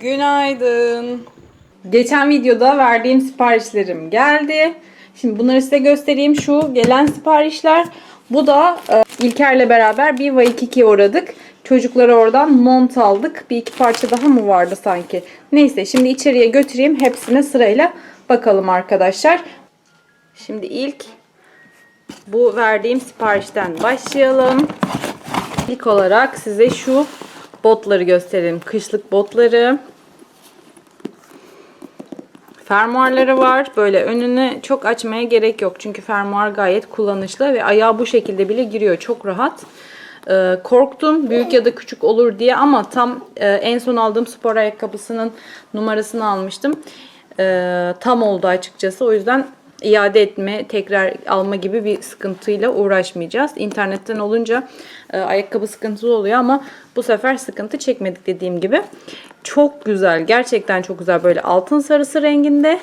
Günaydın. Geçen videoda verdiğim siparişlerim geldi. Şimdi bunları size göstereyim. Şu gelen siparişler. Bu da e, İlker'le beraber bir Waikiki'ye uğradık. Çocuklara oradan mont aldık. Bir iki parça daha mı vardı sanki? Neyse şimdi içeriye götüreyim. Hepsine sırayla bakalım arkadaşlar. Şimdi ilk bu verdiğim siparişten başlayalım. İlk olarak size şu botları göstereyim. Kışlık botları. Fermuarları var. Böyle önünü çok açmaya gerek yok. Çünkü fermuar gayet kullanışlı ve ayağı bu şekilde bile giriyor. Çok rahat. Ee, korktum büyük ya da küçük olur diye ama tam e, en son aldığım spor ayakkabısının numarasını almıştım. Ee, tam oldu açıkçası. O yüzden iade etme, tekrar alma gibi bir sıkıntıyla uğraşmayacağız. İnternetten olunca e, ayakkabı sıkıntılı oluyor ama bu sefer sıkıntı çekmedik dediğim gibi. Çok güzel. Gerçekten çok güzel. Böyle altın sarısı renginde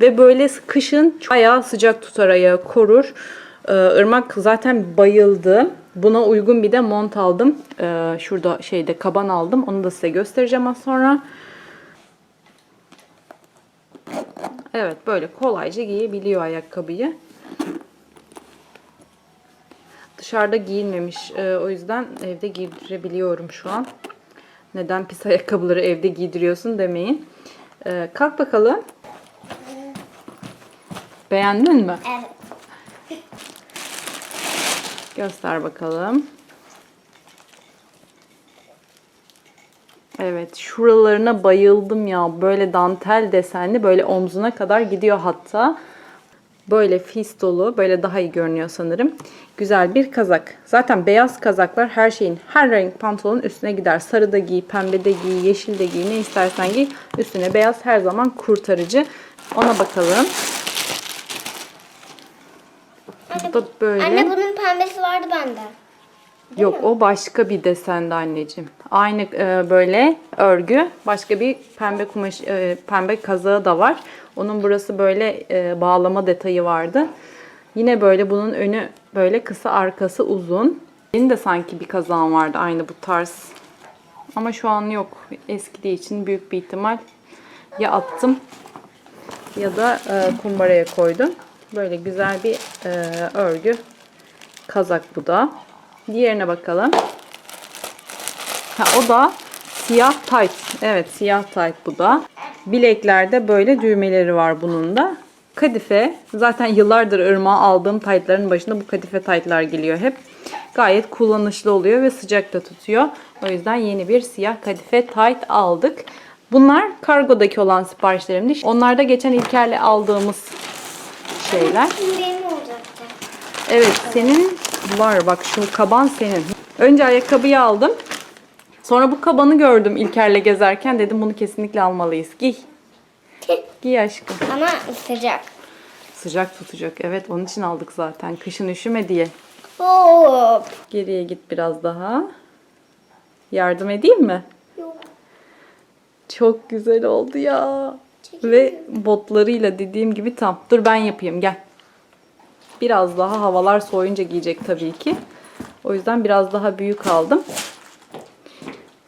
ve böyle kışın ayağı sıcak tutar, ayağı korur. Irmak zaten bayıldı. Buna uygun bir de mont aldım. Ee, şurada şeyde kaban aldım. Onu da size göstereceğim az sonra. Evet böyle kolayca giyebiliyor ayakkabıyı. Dışarıda giyinmemiş. Ee, o yüzden evde giydirebiliyorum şu an. Neden pis ayakkabıları evde giydiriyorsun demeyin. Ee, kalk bakalım. Beğendin mi? Evet. Göster bakalım. Evet, şuralarına bayıldım ya. Böyle dantel desenli, böyle omzuna kadar gidiyor hatta. Böyle fistolu, böyle daha iyi görünüyor sanırım. Güzel bir kazak. Zaten beyaz kazaklar her şeyin, her renk pantolonun üstüne gider. Sarı da giy, pembe de giy, yeşil de giy, ne istersen giy. Üstüne beyaz her zaman kurtarıcı. Ona bakalım. Bu da böyle. Anne bunun pembesi vardı bende. Yok o başka bir desendi anneciğim. Aynı e, böyle örgü başka bir pembe kumaş e, pembe kazağı da var. Onun burası böyle e, bağlama detayı vardı. Yine böyle bunun önü böyle kısa arkası uzun. Benim de sanki bir kazağım vardı aynı bu tarz. Ama şu an yok. Eskidiği için büyük bir ihtimal ya attım ya da e, kumbaraya koydum. Böyle güzel bir e, örgü kazak bu da. Diğerine bakalım. Ha, o da siyah tight. Evet siyah tight bu da. Bileklerde böyle düğmeleri var bunun da. Kadife. Zaten yıllardır ırmağa aldığım taytların başında bu kadife taytlar geliyor hep. Gayet kullanışlı oluyor ve sıcak da tutuyor. O yüzden yeni bir siyah kadife tight aldık. Bunlar kargodaki olan siparişlerimdi. Onlar da geçen İlker'le aldığımız şeyler. Benim olacaktı. Evet senin var bak şu kaban senin. Önce ayakkabıyı aldım. Sonra bu kabanı gördüm İlker'le gezerken dedim bunu kesinlikle almalıyız. Giy. Giy aşkım. Ama sıcak. Sıcak tutacak. Evet onun için aldık zaten. Kışın üşüme diye. Hop. Geriye git biraz daha. Yardım edeyim mi? Yok. Çok güzel oldu ya. Ve botlarıyla dediğim gibi tam. Dur ben yapayım gel. Biraz daha havalar soğuyunca giyecek tabii ki. O yüzden biraz daha büyük aldım.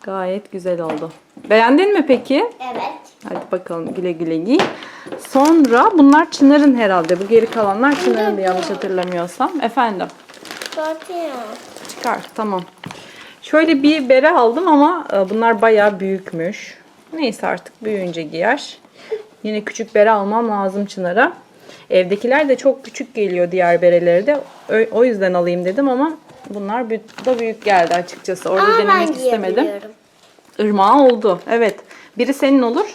Gayet güzel oldu. Beğendin mi peki? Evet. Hadi bakalım güle güle giy. Sonra bunlar Çınar'ın herhalde. Bu geri kalanlar Çınar'ın da yanlış hatırlamıyorsam. Efendim. Zaten. Çıkar tamam. Şöyle bir bere aldım ama e, bunlar bayağı büyükmüş. Neyse artık büyüyünce giyer. Yine küçük bere almam lazım Çınar'a. Evdekiler de çok küçük geliyor diğer bereleri de. O yüzden alayım dedim ama bunlar da büyük geldi açıkçası. Orada ben denemek istemedim. Irmağı oldu. Evet. Biri senin olur.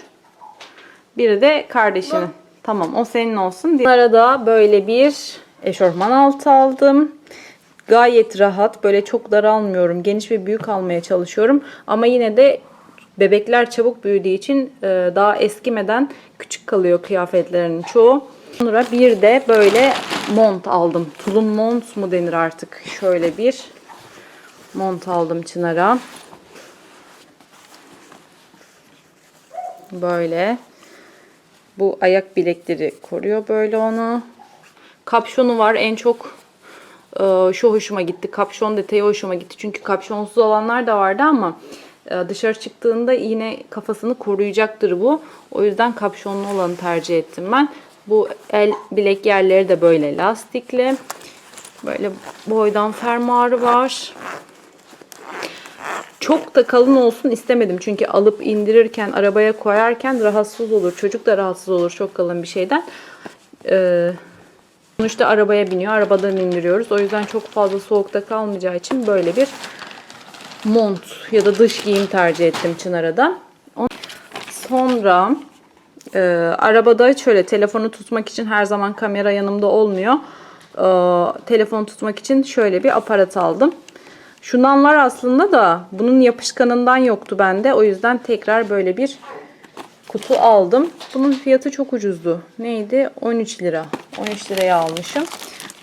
Biri de kardeşinin. Tamam o senin olsun. Bunlara da böyle bir eşofman altı aldım. Gayet rahat. Böyle çok daralmıyorum. Geniş ve büyük almaya çalışıyorum. Ama yine de bebekler çabuk büyüdüğü için e, daha eskimeden küçük kalıyor kıyafetlerinin çoğu. Sonra bir de böyle mont aldım. Tulum mont mu denir artık? Şöyle bir mont aldım Çınar'a. Böyle. Bu ayak bilekleri koruyor böyle onu. Kapşonu var. En çok e, şu hoşuma gitti. Kapşon detayı hoşuma gitti. Çünkü kapşonsuz olanlar da vardı ama e, dışarı çıktığında yine kafasını koruyacaktır bu. O yüzden kapşonlu olanı tercih ettim ben. Bu el bilek yerleri de böyle lastikli. Böyle boydan fermuarı var. Çok da kalın olsun istemedim. Çünkü alıp indirirken, arabaya koyarken rahatsız olur. Çocuk da rahatsız olur çok kalın bir şeyden. Ee, sonuçta arabaya biniyor. Arabadan indiriyoruz. O yüzden çok fazla soğukta kalmayacağı için böyle bir mont ya da dış giyim tercih ettim Çınar'a da. On- Sonra e, arabada şöyle telefonu tutmak için her zaman kamera yanımda olmuyor. E, telefonu tutmak için şöyle bir aparat aldım. Şundan var aslında da bunun yapışkanından yoktu bende. O yüzden tekrar böyle bir kutu aldım. Bunun fiyatı çok ucuzdu. Neydi? 13 lira. 13 liraya almışım.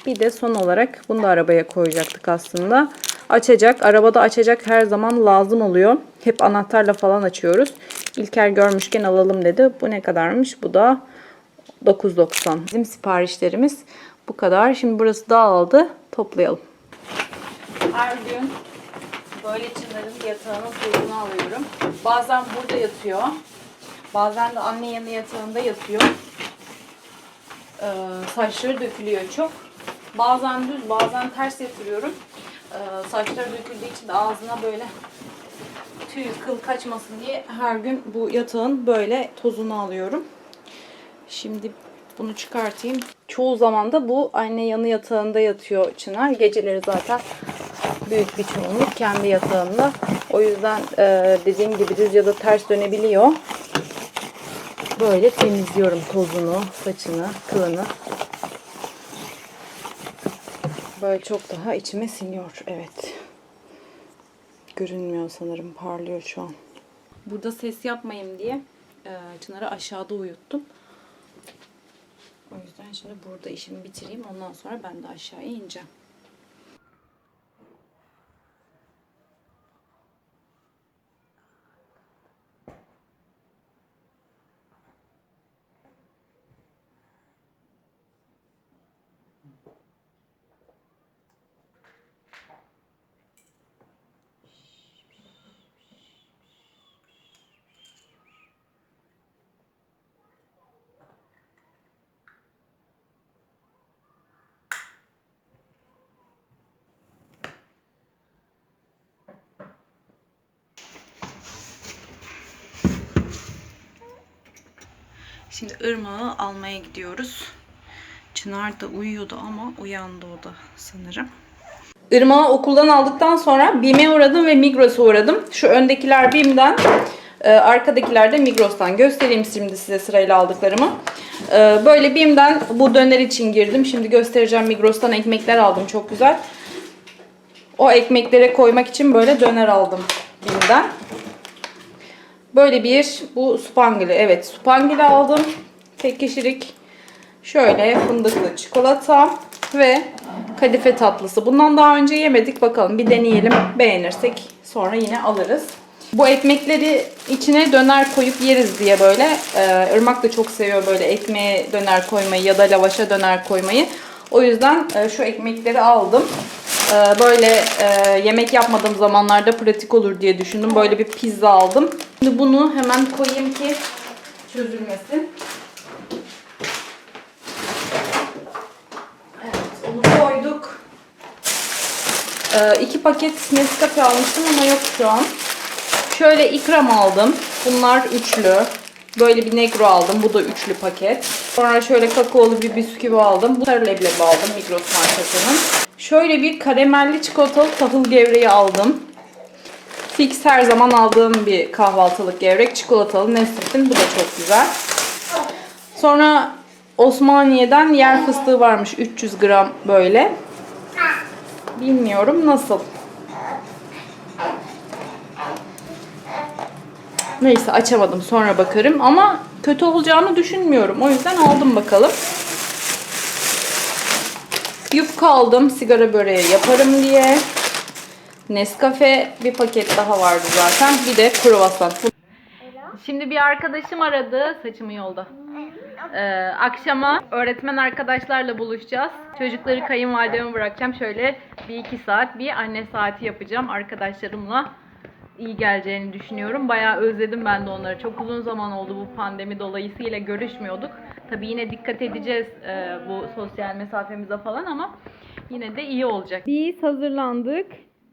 Bir de son olarak bunu da arabaya koyacaktık aslında. Açacak. Arabada açacak her zaman lazım oluyor. Hep anahtarla falan açıyoruz. İlker görmüşken alalım dedi. Bu ne kadarmış? Bu da 9.90. Bizim siparişlerimiz bu kadar. Şimdi burası dağıldı. Toplayalım. Her gün böyle Çınar'ın yatağının tozunu alıyorum. Bazen burada yatıyor. Bazen de anne yanı yatağında yatıyor. Ee, saçları dökülüyor çok. Bazen düz, bazen ters yatırıyorum. Ee, saçları döküldüğü için de ağzına böyle tüy, kıl kaçmasın diye her gün bu yatağın böyle tozunu alıyorum. Şimdi bunu çıkartayım. Çoğu zaman da bu anne yanı yatağında yatıyor Çınar. Geceleri zaten büyük bir çoğunluk kendi yatağında. O yüzden e, dediğim gibi düz ya da ters dönebiliyor. Böyle temizliyorum tozunu, saçını, kılını. Böyle çok daha içime siniyor. Evet. Görünmüyor sanırım. Parlıyor şu an. Burada ses yapmayayım diye e, Çınar'ı aşağıda uyuttum. O yüzden şimdi burada işimi bitireyim. Ondan sonra ben de aşağıya ineceğim. Şimdi ırmağı almaya gidiyoruz. Çınar da uyuyordu ama uyandı o da sanırım. Irmağı okuldan aldıktan sonra BİM'e uğradım ve Migros'a uğradım. Şu öndekiler BİM'den, e, arkadakiler de Migros'tan. Göstereyim şimdi size sırayla aldıklarımı. E, Böyle BİM'den bu döner için girdim. Şimdi göstereceğim Migros'tan ekmekler aldım çok güzel. O ekmeklere koymak için böyle döner aldım BİM'den. Böyle bir bu spangili. Evet spangili aldım. Tek kişilik. Şöyle fındıklı çikolata ve kadife tatlısı. Bundan daha önce yemedik. Bakalım bir deneyelim. Beğenirsek sonra yine alırız. Bu ekmekleri içine döner koyup yeriz diye böyle. Ee, Irmak da çok seviyor böyle ekmeğe döner koymayı ya da lavaşa döner koymayı. O yüzden e, şu ekmekleri aldım. Ee, böyle e, yemek yapmadığım zamanlarda pratik olur diye düşündüm. Böyle bir pizza aldım. Şimdi bunu hemen koyayım ki çözülmesin. Onu koyduk. Ee, iki paket Nescafe almıştım ama yok şu an. Şöyle ikram aldım. Bunlar üçlü. Böyle bir negro aldım. Bu da üçlü paket. Sonra şöyle kakaolu bir bisküvi aldım. Bu sarı leblebi aldım Migros markasının. Şöyle bir karamelli çikolatalı tahıl gevreği aldım. Fix her zaman aldığım bir kahvaltılık gevrek. Çikolatalı Nesquik'in. Bu da çok güzel. Sonra Osmaniye'den yer fıstığı varmış. 300 gram böyle. Bilmiyorum nasıl. Neyse açamadım sonra bakarım ama kötü olacağını düşünmüyorum. O yüzden aldım bakalım. Yufka aldım sigara böreği yaparım diye. Nescafe bir paket daha vardı zaten. Bir de kruvasan. Şimdi bir arkadaşım aradı. Saçımı yolda. Ee, akşama öğretmen arkadaşlarla buluşacağız. Çocukları kayınvalideme bırakacağım. Şöyle bir iki saat bir anne saati yapacağım arkadaşlarımla. İyi geleceğini düşünüyorum. Bayağı özledim ben de onları. Çok uzun zaman oldu bu pandemi dolayısıyla görüşmüyorduk. Tabii yine dikkat edeceğiz e, bu sosyal mesafemize falan ama yine de iyi olacak. Biz hazırlandık.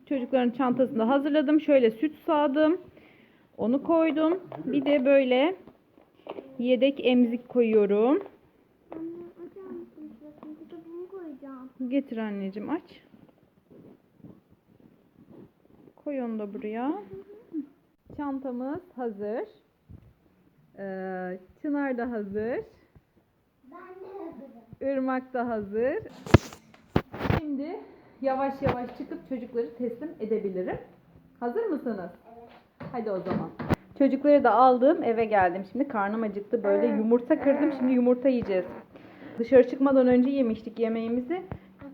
Çocukların çantasını da hazırladım. Şöyle süt sağdım. Onu koydum. Bir de böyle yedek emzik koyuyorum. Getir anneciğim aç. Koy onu da buraya. Çantamız hazır. Ee, Çınar da hazır. Irmak da hazır. Şimdi yavaş yavaş çıkıp çocukları teslim edebilirim. Hazır mısınız? Hadi o zaman. Çocukları da aldım eve geldim. Şimdi karnım acıktı. Böyle yumurta kırdım. Şimdi yumurta yiyeceğiz. Dışarı çıkmadan önce yemiştik yemeğimizi.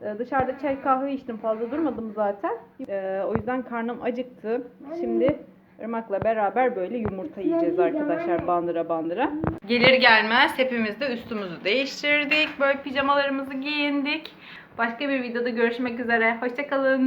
Ee, Dışarıda çay kahve içtim. Fazla durmadım zaten. Ee, o yüzden karnım acıktı. Şimdi Irmak'la beraber böyle yumurta yiyeceğiz arkadaşlar bandıra bandıra. Gelir gelmez hepimiz de üstümüzü değiştirdik. Böyle pijamalarımızı giyindik. Başka bir videoda görüşmek üzere. Hoşçakalın.